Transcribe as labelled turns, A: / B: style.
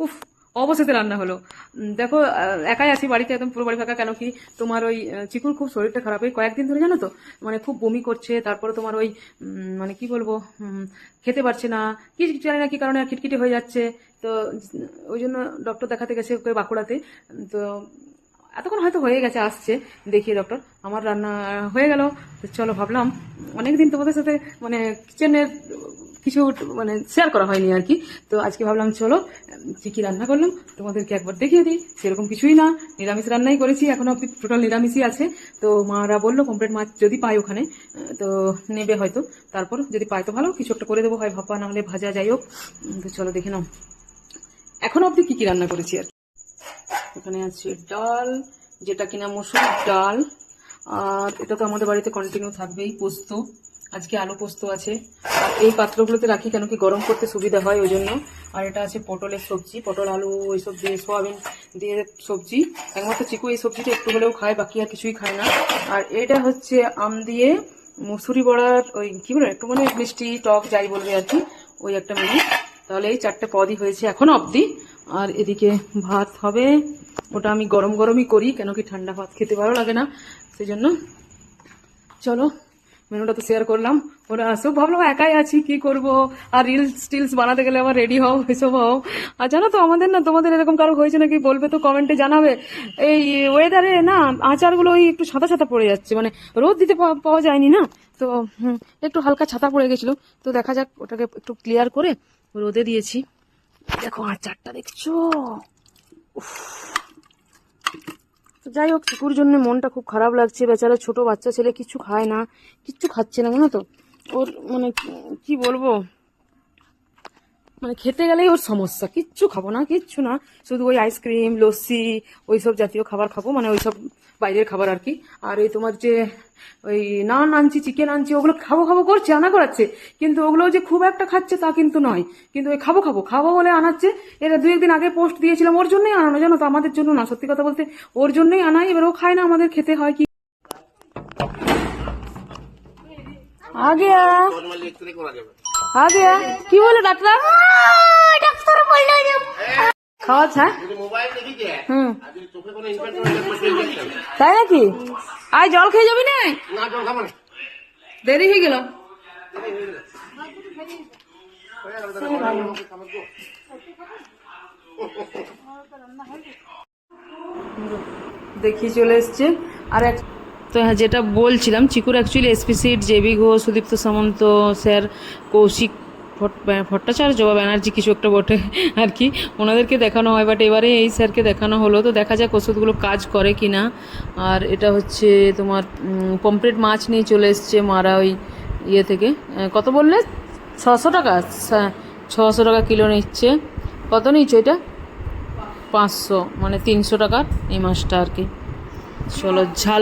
A: উফ, অবশেষে রান্না হলো। দেখো একাই আছি বাড়িতে, একদম পুরো বাড়ি ফাঁকা। কেন কি তোমার ওই চিকুর খুব শরীরটা খারাপ। এই কয়েকদিন ধরে জানো তো মানে খুব বমি করছে, তারপরে তোমার ওই মানে কি বলব খেতে পারছে না। কি জানি না কি কারণে খিটখিটে হয়ে যাচ্ছে। তো, ওই জন্য ডক্টর দেখাতে গেছে ওকে বাঁকুড়াতে। তো, এতক্ষণ হয়তো হয়ে গেছে, আসছে। দেখি ডক্টর আমার রান্না হয়ে গেল। চলো ভাবলাম, অনেকদিন তোমাদের সাথে মানে কিচেনের কিছু মানে শেয়ার করা হয়নি আর কি। তো আজকে ভাবলাম, চলো, কি কি রান্না করলাম? তোমাদেরকে একবার দেখিয়ে দিই। সেরকম কিছুই না, নিরামিষ রান্নাই করেছি, এখনও অব্দি টোটাল নিরামিষই আছে। তো মারা বলল কমপ্লিট মাছ যদি পাই ওখানে, তো নেবে হয়তো। তারপর যদি পাই তো ভালো, কিছু একটা করে দেবো। হয় ভাপা, না হলে ভাজা, যাই হোক। তো চলো দেখে নাও। এখনও অব্দি কি কি রান্না করেছি আর। এখানে আছে ডাল, যেটা কিনা মসুর ডাল। আর এটা তো আমাদের বাড়িতে কন্টিনিউ থাকবেই, পোস্ত। আজকে আলু পোস্ত আছে। আর এই পাত্রগুলোতে রাখি কেন কি গরম করতে সুবিধা হয় ওই জন্য আর এটা আছে পটলের সবজি, পটল, আলু ওইসব দিয়ে সোয়াবিন দিয়ে সবজি। একমাত্র চিকু এই সবজিটা একটু হলেও খায়, বাকি আর কিছুই খায় না। আর এটা হচ্ছে আম দিয়ে মুসুরি বড়ার ওই কি বলে, একটু মানে মিষ্টি, টক, যাই বলবে আর কি, ওই একটা মেনু তাহলে এই চারটে পদই হয়েছে এখনও অবধি। আর এদিকে ভাত হবে, ওটা আমি গরম গরমই করি, কেন কি ঠান্ডা ভাত খেতে ভালো লাগে না সেই জন্য চলো। মেনুটা তো শেয়ার করলাম। ওরা আসো ভাবলাম একাই আছি, কি করব? আর রিলস টিলস বানাতে গেলে আবার রেডি হও, এসব হও। আর জানো তো, আমাদের না, তোমাদের এরকম কারও হয়েছে নাকি, বলবে তো কমেন্টে জানাবে। এই ওয়েদারে না, আচারগুলো ওই একটু সাদা সাদা পড়ে যাচ্ছে মানে রোদ দিতে পাওয়া- যায়নি না? তো একটু হালকা ছাতা পড়ে গেছিল। তো দেখা যাক, ওটাকে একটু ক্লিয়ার করে রোদে দিয়েছি। দেখো আচারটা, দেখছ? তো যাই হোক চিকুর জন্য মনটা খুব খারাপ লাগছে। বেচারা ছোট বাচ্চা ছেলে, কিছু খায় না, কিচ্ছু খাচ্ছে না, জানো তো? ওর মানে কি- কি বলব? মানে খেতে গেলেই ওর সমস্যা। কিচ্ছু খাব না, কিচ্ছু না। শুধু ওই আইসক্রিম লস্যি, ওইসব জাতীয় খাবার খাব মানে ওইসব বাইরের খাবার আর কি। আর এই তোমার যে ওই নান আনছি চিকেন আনছি, ওগুলো খাব খাব করছে, আনা করাচ্ছে। কিন্তু ওগুলো যে খুব একটা খাচ্ছে তা কিন্তু নয়। কিন্তু ওই খাব খাব খাব বলে আনাচ্ছে। এটা দু একদিন আগে পোস্ট দিয়েছিলাম, ওর জন্যই আনানো, জানো তো? আমাদের জন্য না, সত্যি কথা বলতে, ওর জন্যই আনাই, এবার ও খায় না আমাদের খেতে, হয় কি आ गया आ गया কি বলে ডাক্তার
B: ডাক্তার বললো যে
A: খাওয়া হ্যাঁ
C: মোবাইল দেখিছে
A: হুম
C: আর যদি চোখে কোনো ইনফেকশন
A: তাই নাকি আয় জল খেয়ে যাবি না
C: না জল খাবো না
A: দেরি হয়ে গেল দেখি চলে এসছে আর এক তো হ্যাঁ যেটা বলছিলাম, চিকুর actually SP SIT JB Ghosh, Sudipta Samanta sir, Kaushik Bhatta- Bhattacharya বা ব্যানার্জি কিছু একটা বটে আর কি। ওনাদেরকে দেখানো হয় বাট এবারে এই স্যারকে দেখানো হলো। তো দেখা যাক ওষুধগুলো কাজ করে কি না আর এটা হচ্ছে তোমার পমপ্লেট মাছ নিয়ে চলে এসছে মারা ওই ইয়ে থেকে। কত বললে? ছশো টাকা। ছশো টাকা কিলো নিচ্ছে। কত নিচ্ছে এটা? পাঁচশো মানে তিনশো টাকার এই মাছটা আর কি। চলো, ঝাল